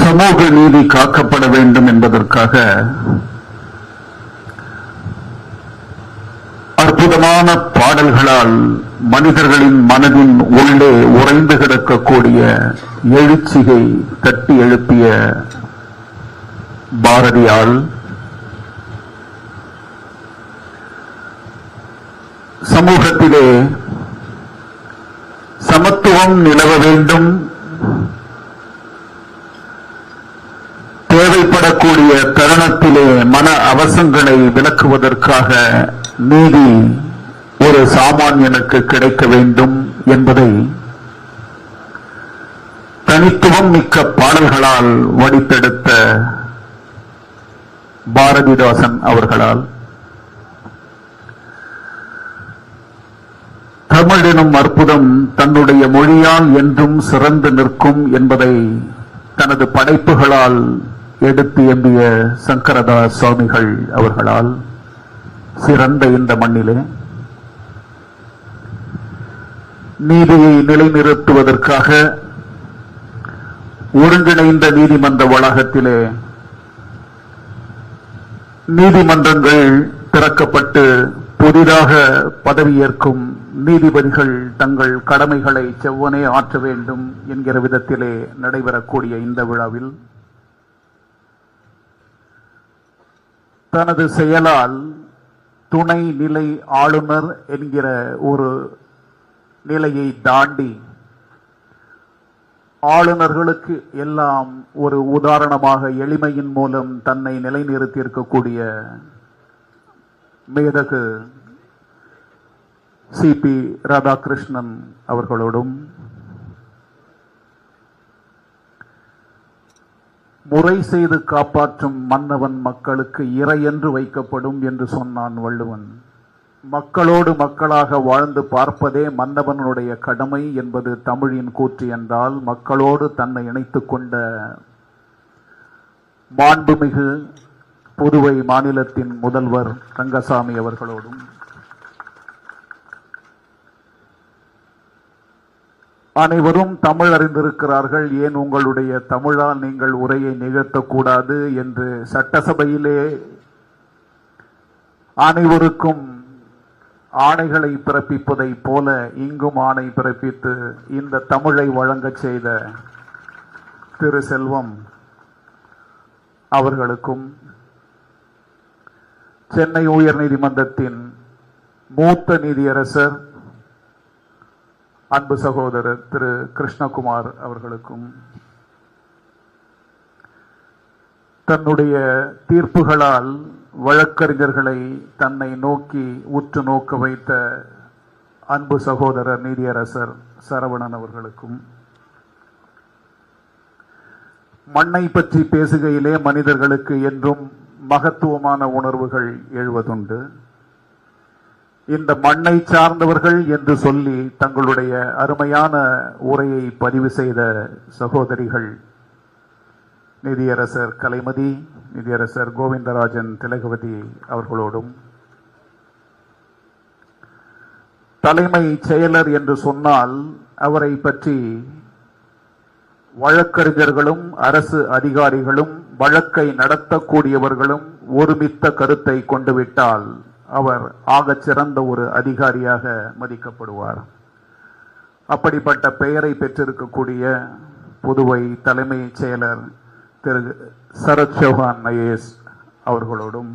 சமூக நீதி காக்கப்பட வேண்டும் என்பதற்காக அற்புதமான பாடல்களால் மனிதர்களின் மனதின் உள்ளே உறைந்து கிடக்கக்கூடிய எழுச்சியை தட்டி எழுப்பிய பாரதியால் சமூகத்திலே சமத்துவம் நிலவ வேண்டும். தேவைப்படக்கூடிய தருணத்திலே மன அவசங்களை விளக்குவதற்காக நீதி ஒரு சாமானியனுக்கு கிடைக்க வேண்டும் என்பதை தனித்துவம் மிக்க பாடல்களால் வடித்தெடுத்த பாரதிதாசன் அவர்களால் தமிழ் எனும் அற்புதம் தன்னுடைய மொழியால் என்றும் சிறந்து நிற்கும் என்பதை தனது படைப்புகளால் எடுத்து எம்பிய சங்கரதாஸ் சுவாமிகள் அவர்களால் சிறந்த இந்த மண்ணிலே நீதியை நிலைநிறுத்துவதற்காக ஒருங்கிணைந்த நீதிமன்ற வளாகத்திலே நீதிமன்றங்கள் திறக்கப்பட்டு புதிதாக பதவியேற்கும் நீதிபதிகள் தங்கள் கடமைகளை செவ்வனே ஆற்ற வேண்டும் என்கிற விதத்திலே நடைபெறக்கூடிய இந்த விழாவில் தனது செயலால் துணை நிலை ஆளுநர் என்கிற ஒரு நிலையை தாண்டி ஆளுநர்களுக்கு எல்லாம் ஒரு உதாரணமாக எளிமையின் மூலம் தன்னை நிலைநிறுத்தியிருக்கக்கூடிய மேதகு சிபி ராதாகிருஷ்ணன் அவர்களோடும் முறை செய்து காப்பாற்றும் மன்னவன் மக்களுக்கு இறை என்று வைக்கப்படும் என்று சொன்னான் வள்ளுவன். மக்களோடு மக்களாக வாழ்ந்து பார்ப்பதே மன்னவனுடைய கடமை என்பது தமிழின் கூற்று என்றால் மக்களோடு தன்னை இணைத்துக் கொண்ட மாண்புமிகு புதுவை மாநிலத்தின் முதல்வர் ரங்கசாமி அவர்களோடும் அனைவரும் தமிழ் அறிந்திருக்கிறார்கள். ஏன் உங்களுடைய தமிழால் நீங்கள் உரையை நிகழ்த்தக்கூடாது என்று சட்டசபையிலே அனைவருக்கும் ஆணைகளை பிறப்பிப்பதைப் போல இங்கும் ஆணை பிறப்பித்து இந்த தமிழை வழங்கச் செய்த திரு செல்வம் அவர்களுக்கும் சென்னை உயர்நீதிமன்றத்தின் மூத்த நீதியரசர் அன்பு சகோதரர் திரு கிருஷ்ணகுமார் அவர்களுக்கும் தன்னுடைய தீர்ப்புகளால் வழக்கறிஞர்களை தன்னை நோக்கி உற்று நோக்க வைத்த அன்பு சகோதரர் நீதியரசர் சரவணன் அவர்களுக்கும் மண்ணை பற்றி பேசுகையிலே மனிதர்களுக்கு என்றும் மகத்துவமான உணர்வுகள் எழுவதுண்டு. இந்த மண்ணை சார்ந்தவர்கள் என்று சொல்லி தங்களுடைய அருமையான உரையை பதிவு செய்த சகோதரிகள் நிதியரசர் கலைமதி நிதியரசர் கோவிந்தராஜன் திலகவதி அவர்களோடும். தலைமை செயலர் என்று சொன்னால் அவரை பற்றி வழக்கறிஞர்களும் அரசு அதிகாரிகளும் வழக்கை நடத்தக்கூடியவர்களும் ஒருமித்த கருத்தை கொண்டுவிட்டால் அவர் ஆகச் சிறந்த ஒரு அதிகாரியாக மதிக்கப்படுவார். அப்படிப்பட்ட பெயரை பெற்றிருக்கக்கூடிய புதுவை தலைமை செயலர் திரு சரத் சௌஹான் ஐஏஎஸ் அவர்களோடும்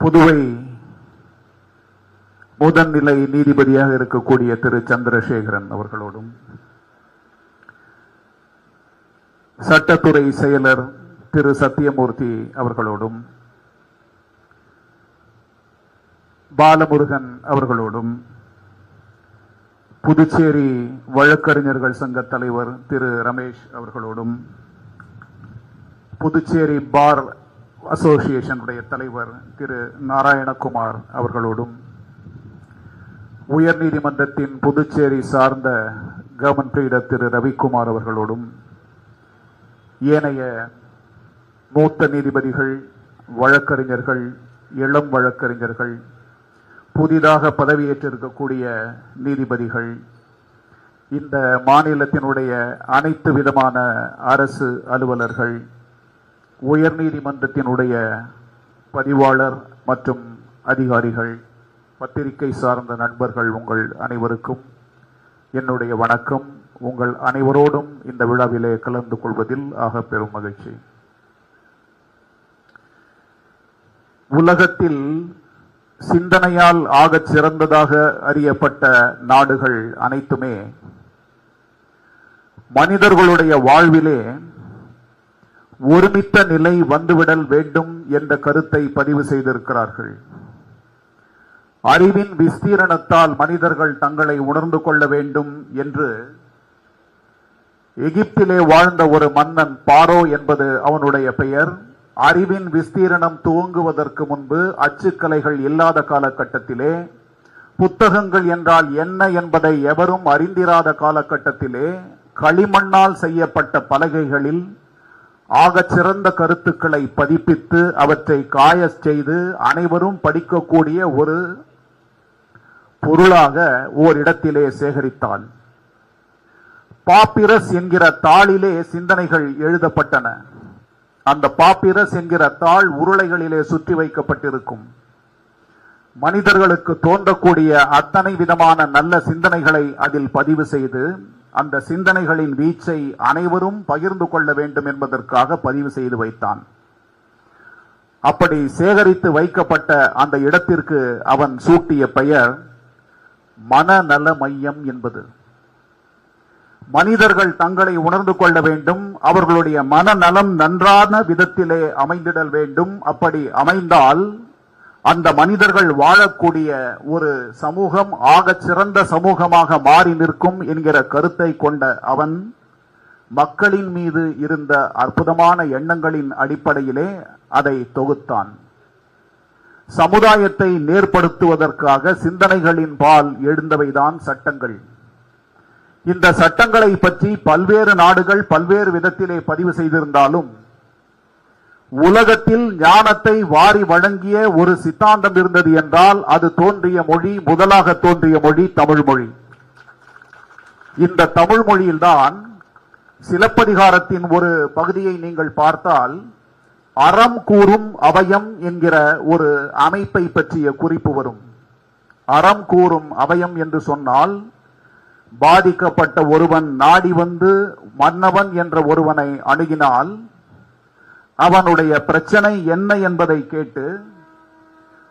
புதுவை முதன்நிலை நீதிபதியாக இருக்கக்கூடிய திரு சந்திரசேகரன் அவர்களோடும் சட்டத்துறை செயலர் திரு சத்தியமூர்த்தி அவர்களோடும் பாலமுருகன் அவர்களோடும் புதுச்சேரி வழக்கறிஞர்கள் சங்க தலைவர் திரு ரமேஷ் அவர்களோடும் புதுச்சேரி பார் அசோசியேஷனுடைய தலைவர் திரு நாராயணகுமார் அவர்களோடும் உயர்நீதிமன்றத்தின் புதுச்சேரி சார்ந்த கவர்மெண்ட் லீடர் திரு ரவிக்குமார் அவர்களோடும் ஏனைய மூத்த நீதிபதிகள் வழக்கறிஞர்கள் இளம் வழக்கறிஞர்கள் புதிதாக பதவியேற்றிருக்கக்கூடிய நீதிபதிகள் இந்த மாநிலத்தினுடைய அனைத்து விதமான அரசு அலுவலர்கள் உயர்நீதிமன்றத்தினுடைய பதிவாளர் மற்றும் அதிகாரிகள் பத்திரிகை சார்ந்த நண்பர்கள் உங்கள் அனைவருக்கும் என்னுடைய வணக்கம். உங்கள் அனைவரோடும் இந்த விழாவிலே கலந்து கொள்வதில் ஆக பெரும் மகிழ்ச்சி. உலகத்தில் சிந்தனையால் ஆகச் சிறந்ததாக அறியப்பட்ட நாடுகள் அனைத்துமே மனிதர்களுடைய வாழ்விலே ஒருமித்த நிலை வந்துவிடல் வேண்டும் என்ற கருத்தை பதிவு செய்திருக்கிறார்கள். அறிவின் விஸ்தீரணத்தால் மனிதர்கள் தங்களை உணர்ந்து கொள்ள வேண்டும் என்று எகிப்திலே வாழ்ந்த ஒரு மன்னன் பாரோ என்பது அவனுடைய பெயர். அறிவின் விஸ்தீரணம் துவங்குவதற்கு முன்பு அச்சுக்கலைகள் இல்லாத காலகட்டத்திலே புத்தகங்கள் என்றால் என்ன என்பதை எவரும் அறிந்திராத காலகட்டத்திலே களிமண்ணால் செய்யப்பட்ட பலகைகளில் ஆகச் சிறந்த கருத்துக்களை பதிப்பித்து அவற்றை காயச் செய்து அனைவரும் படிக்கக்கூடிய ஒரு பொருளாக ஓரிடத்திலே சேகரித்தாள். பாப்பிரஸ் என்கிற தாளிலே சிந்தனைகள் எழுதப்பட்டன. அந்த பாப்பிரஸ் என்கிற தாள் உருளைகளிலே சுற்றி வைக்கப்பட்டிருக்கும். மனிதர்களுக்கு தோன்றக்கூடிய அத்தனை விதமான நல்ல சிந்தனைகளை அதில் பதிவு செய்து அந்த சிந்தனைகளின் வீச்சை அனைவரும் பகிர்ந்து கொள்ள வேண்டும் என்பதற்காக பதிவு செய்து வைத்தான். அப்படி சேகரித்து வைக்கப்பட்ட அந்த இடத்திற்கு அவன் சூட்டிய பெயர் மனநல மையம் என்பது. மனிதர்கள் தங்களை உணர்ந்து கொள்ள வேண்டும். அவர்களுடைய மனநலம் நன்றான விதத்திலே அமைந்திடல் வேண்டும். அப்படி அமைந்தால் அந்த மனிதர்கள் வாழக்கூடிய ஒரு சமூகம் ஆகச் சிறந்த சமூகமாக மாறி நிற்கும் என்கிற கருத்தை கொண்ட அவன் மக்களின் மீது இருந்த அற்புதமான எண்ணங்களின் அடிப்படையிலே அதை தொகுத்தான். சமுதாயத்தை நேர்படுத்துவதற்காக சிந்தனைகளின் பால் எழுந்தவைதான் சட்டங்கள். இந்த சட்டங்களை பற்றி பல்வேறு நாடுகள் பல்வேறு விதத்திலே பதிவு செய்திருந்தாலும் உலகத்தில் ஞானத்தை வாரி வழங்கிய ஒரு சித்தாந்தம் இருந்தது என்றால் அது தோன்றிய மொழி முதலாக தோன்றிய மொழி தமிழ் மொழி. இந்த தமிழ் மொழியில்தான் சிலப்பதிகாரத்தின் ஒரு பகுதியை நீங்கள் பார்த்தால் அறம் கூறும் அவயம் என்கிற ஒரு அமைப்பை பற்றிய குறிப்பு வரும். அறம் கூறும் அவயம் என்று சொன்னால் பாதிக்கப்பட்ட ஒருவன் நாடி வந்து மன்னவன் என்ற ஒருவனை அணுகினால் அவனுடைய பிரச்சனை என்ன என்பதை கேட்டு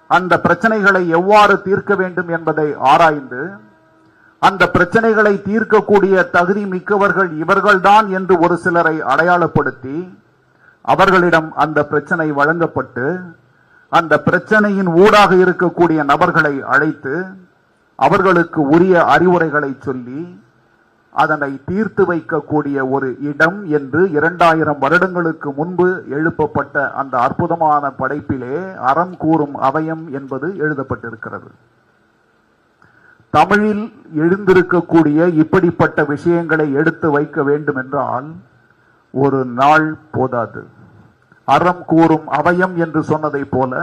அந்த பிரச்சனைகளை எவ்வாறு தீர்க்க வேண்டும் என்பதை ஆராய்ந்து அந்த பிரச்சனைகளை தீர்க்கக்கூடிய தகுதி மிக்கவர்கள் இவர்கள்தான் என்று ஒரு சிலரை அடையாளப்படுத்தி அவர்களிடம் அந்த பிரச்சனை வழங்கப்பட்டு அந்த பிரச்சனையின் ஊடாக இருக்கக்கூடிய நபர்களை அழைத்து அவர்களுக்கு உரிய அறிவுரைகளை சொல்லி அதனை தீர்த்து வைக்கக்கூடிய ஒரு இடம் என்று இரண்டாயிரம் வருடங்களுக்கு முன்பு எழுப்பப்பட்ட அந்த அற்புதமான படைப்பிலே அறம் கூறும் அவயம் என்பது எழுதப்பட்டிருக்கிறது. தமிழில் எழுந்திருக்கக்கூடிய இப்படிப்பட்ட விஷயங்களை எடுத்து வைக்க வேண்டும் என்றால் ஒரு நாள் போதாது. அறம் கூறும் அவயம் என்று சொன்னதை போல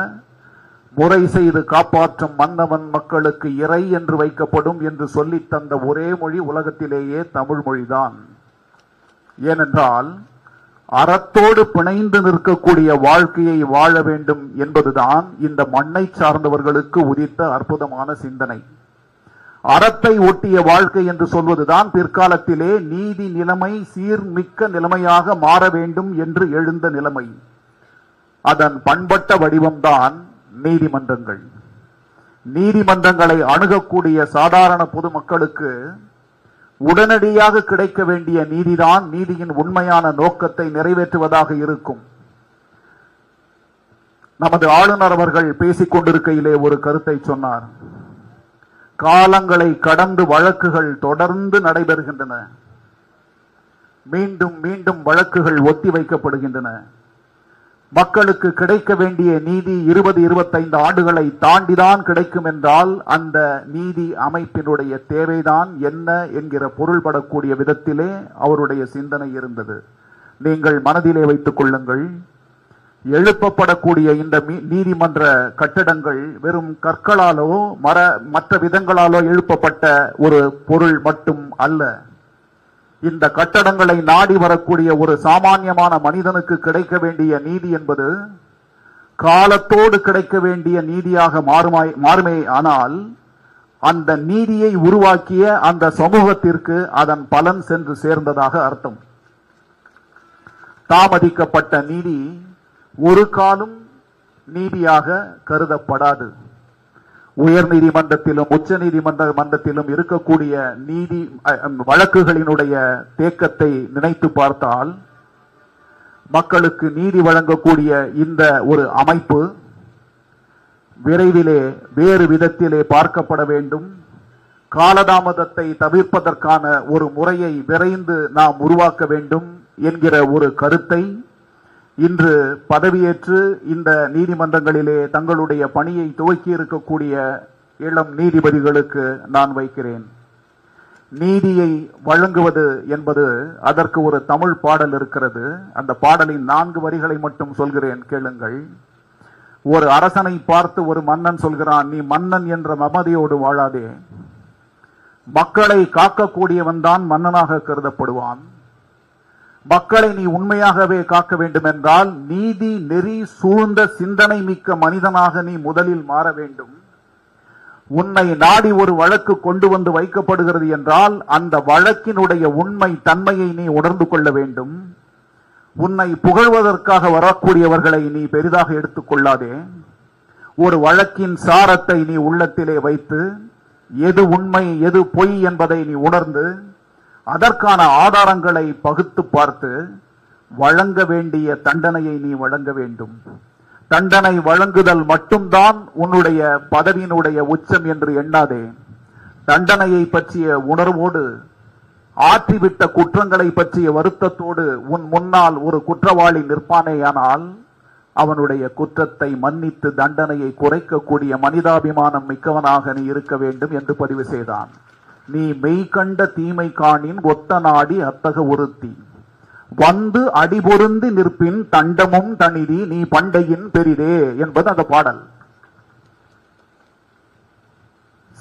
முறை செய்து காப்பாற்றும் மன்னவன் மக்களுக்கு இறை என்று வைக்கப்படும் என்று சொல்லித் தந்த ஒரே மொழி உலகத்திலேயே தமிழ் மொழிதான். ஏனென்றால் அறத்தோடு பிணைந்து நிற்கக்கூடிய வாழ்க்கையை வாழ வேண்டும் என்பதுதான் இந்த மண்ணை சார்ந்தவர்களுக்கு உதித்த அற்புதமான சிந்தனை. அறத்தை ஒட்டிய வாழ்க்கை என்று சொல்வதுதான் பிற்காலத்திலே நீதி நிலைமை சீர்மிக்க நிலைமையாக மாற வேண்டும் என்று எழுந்த நிலைமை. அதன் பண்பட்ட வடிவம்தான் நீதிமன்றங்கள். நீதிமன்றங்களை அணுகக்கூடிய சாதாரண பொதுமக்களுக்கு உடனடியாக கிடைக்க வேண்டிய நீதிதான் நீதியின் உண்மையான நோக்கத்தை நிறைவேற்றுவதாக இருக்கும். நமது ஆளுநர் அவர்கள் பேசிக் கொண்டிருக்கையிலே ஒரு கருத்தை சொன்னார். காலங்களை கடந்து வழக்குகள் தொடர்ந்து நடைபெறுகின்றன. மீண்டும் மீண்டும் வழக்குகள் ஒத்தி வைக்கப்படுகின்றன. மக்களுக்கு கிடைக்க வேண்டிய நீதி இருபது இருபத்தைந்து ஆண்டுகளை தாண்டிதான் கிடைக்கும் என்றால் அந்த நீதி அமைப்பினுடைய தேவைதான் என்ன என்கிற பொருள்படக்கூடிய விதத்திலே அவருடைய சிந்தனை இருந்தது. நீங்கள் மனதிலே வைத்துக் கொள்ளுங்கள். எழுப்பப்படக்கூடிய இந்த நீதிமன்ற கட்டடங்கள் வெறும் கற்களாலோ மர மற்ற விதங்களாலோ எழுப்பப்பட்ட ஒரு பொருள் மட்டும் அல்ல. இந்த கட்டடங்களை நாடி வரக்கூடிய ஒரு சாமானியமான மனிதனுக்கு கிடைக்க வேண்டிய நீதி என்பது காலத்தோடு கிடைக்க வேண்டிய நீதியாக மாறுமாய் மாறுமே ஆனால் அந்த நீதியை உருவாக்கிய அந்த சமூகத்திற்கு அதன் பலன் சென்று சேர்ந்ததாக அர்த்தம். தாமதிக்கப்பட்ட நீதி ஒரு காலம் நீதியாக கருதப்படாது. உயர் நீதிமன்றத்திலும் உச்ச நீதிமன்ற மன்றத்திலும் இருக்கக்கூடிய நீதி வழக்குகளினுடைய தேக்கத்தை நினைத்து பார்த்தால் மக்களுக்கு நீதி வழங்கக்கூடிய இந்த ஒரு அமைப்பு விரைவிலே வேறு விதத்திலே பார்க்கப்பட வேண்டும். காலதாமதத்தை தவிர்ப்பதற்கான ஒரு முறையை விரைந்து நாம் உருவாக்க வேண்டும் என்கிற ஒரு கருத்தை இன்று பதவியேற்று இந்த நீதிமன்றங்களிலே தங்களுடைய பணியை துவக்கி இருக்கக்கூடிய இளம் நீதிபதிகளுக்கு நான் வைக்கிறேன். நீதியை வழங்குவது என்பது அதற்கு ஒரு தமிழ் பாடல் இருக்கிறது. அந்த பாடலின் நான்கு வரிகளை மட்டும் சொல்கிறேன் கேளுங்கள். ஒரு அரசனை பார்த்து ஒரு மன்னன் சொல்கிறான் நீ மன்னன் என்ற மமதியோடு வாழாதே. மக்களை காக்கக்கூடியவன் தான் மன்னனாக கருதப்படுவான். மக்களை நீ உண்மையாகவே காக்க வேண்டும் என்றால் நீதி நெறி சூழ்ந்த சிந்தனை மிக்க மனிதனாக நீ முதலில் மாற வேண்டும். உன்னை நாடி ஒரு வழக்கு கொண்டு வந்து வைக்கப்படுகிறது என்றால் அந்த வழக்கினுடைய உண்மை தன்மையை நீ உணர்ந்து கொள்ள வேண்டும். உன்னை புகழ்வதற்காக வரக்கூடியவர்களை நீ பெரிதாக எடுத்துக் கொள்ளாதே. ஒரு வழக்கின் சாரத்தை நீ உள்ளத்திலே வைத்து எது உண்மை எது பொய் என்பதை நீ உணர்ந்து அதற்கான ஆதாரங்களை பகுத்து பார்த்து வழங்க வேண்டிய தண்டனையை நீ வழங்க வேண்டும். தண்டனை வழங்குதல் மட்டும்தான் உன்னுடைய பதவியினுடைய உச்சம் என்று எண்ணாதே. தண்டனையை பற்றிய உணர்வோடு ஆற்றிவிட்ட குற்றங்களை பற்றிய வருத்தத்தோடு உன் முன்னால் ஒரு குற்றவாளி நிற்பானேயானால் அவனுடைய குற்றத்தை மன்னித்து தண்டனையை குறைக்கக்கூடிய மனிதாபிமானம் மிக்கவனாக நீ இருக்க வேண்டும் என்று பதிவு செய்தான். நீ மெய்கண்ட தீமை காணின் ஒத்த நாடி அத்தக ஒருத்தி. வந்து அடிபொருந்தி நிற்பின் தண்டமும் தனிதி நீ பண்டையின் பெரிதே என்பது அந்த பாடல்.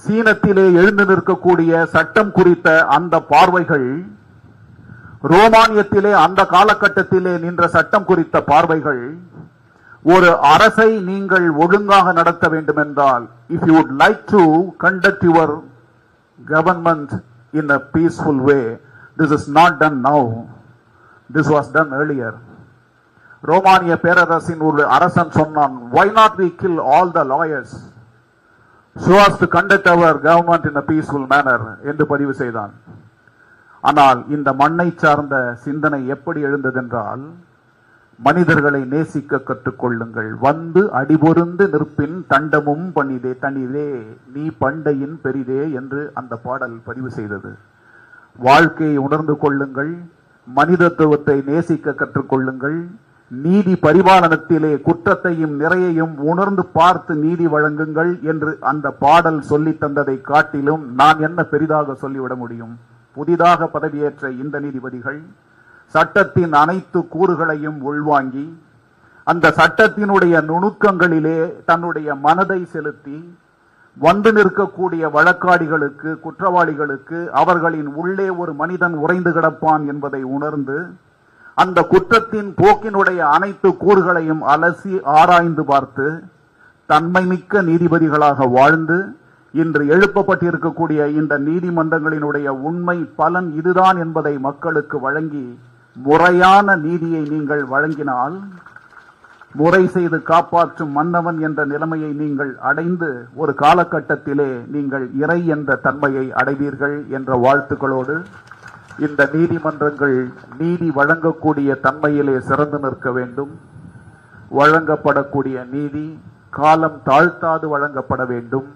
சீனத்திலே எழுந்து நிற்கக்கூடிய சட்டம் குறித்த அந்த பார்வைகள் ரோமானியத்திலே அந்த காலகட்டத்திலே நின்ற சட்டம் குறித்த பார்வைகள் ஒரு அரசை நீங்கள் ஒழுங்காக நடத்த வேண்டும் என்றால் if you like to conduct your government in a peaceful way. This is not done now. This was done earlier. ரோமானிய பேரரசின் ஒரு அரசன் சொன்னான் why not we kill all the lawyers so as to conduct our government in a peaceful manner என்று பதிவு செய்தான் ஆனால் இந்த மண்ணை சார்ந்த சிந்தனை எப்படி எழுந்ததென்றால் மனிதர்களை நேசிக்க கற்றுக்கொள்ளுங்கள். வந்து அடிபொருந்து நிற்பின் தண்டமும் பணிதே தனிதே நீ பண்டையின் பெரிதே என்று அந்த பாடல் பதிவு செய்தது. வாழ்க்கையை உணர்ந்து கொள்ளுங்கள் மனிதத்துவத்தை நேசிக்க கற்றுக்கொள்ளுங்கள் நீதி பரிபாலனத்திலே குற்றத்தையும் நிறையையும் உணர்ந்து பார்த்து நீதி வழங்குங்கள் என்று அந்த பாடல் சொல்லி தந்ததை காட்டிலும் நான் என்ன பெரிதாக சொல்லிவிட முடியும்? புதிதாக பதவியேற்ற இந்த நீதிபதிகள் சட்டத்தின் அனைத்து கூறுகளையும் உள்வாங்கி அந்த சட்டத்தினுடைய நுணுக்கங்களிலே தன்னுடைய மனதை செலுத்தி வந்து நிற்கக்கூடிய வழக்காடிகளுக்கு குற்றவாளிகளுக்கு அவர்களின் உள்ளே ஒரு மனிதன் உறைந்து கிடப்பான் என்பதை உணர்ந்து அந்த குற்றத்தின் போக்கினுடைய அனைத்து கூறுகளையும் அலசி ஆராய்ந்து பார்த்து தன்மைமிக்க நீதிபதிகளாக வாழ்ந்து இன்று எழுப்பப்பட்டிருக்கக்கூடிய இந்த நீதிமன்றங்களினுடைய உண்மை பலன் இதுதான் என்பதை மக்களுக்கு வழங்கி முறையான நீதியை நீங்கள் வழங்கினால் முறை செய்து காப்பாற்றும் மன்னவன் என்ற நிலைமையை நீங்கள் அடைந்து ஒரு காலகட்டத்திலே நீங்கள் இறை என்ற தன்மையை அடைவீர்கள் என்ற வாழ்த்துக்களோடு இந்த நீதிமன்றங்கள் நீதி வழங்கக்கூடிய தன்மையிலே சிறந்து நிற்க வேண்டும். வழங்கப்படக்கூடிய நீதி காலம் தாழ்த்தாது வழங்கப்பட வேண்டும்.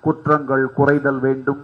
குற்றங்கள் குறைதல் வேண்டும்.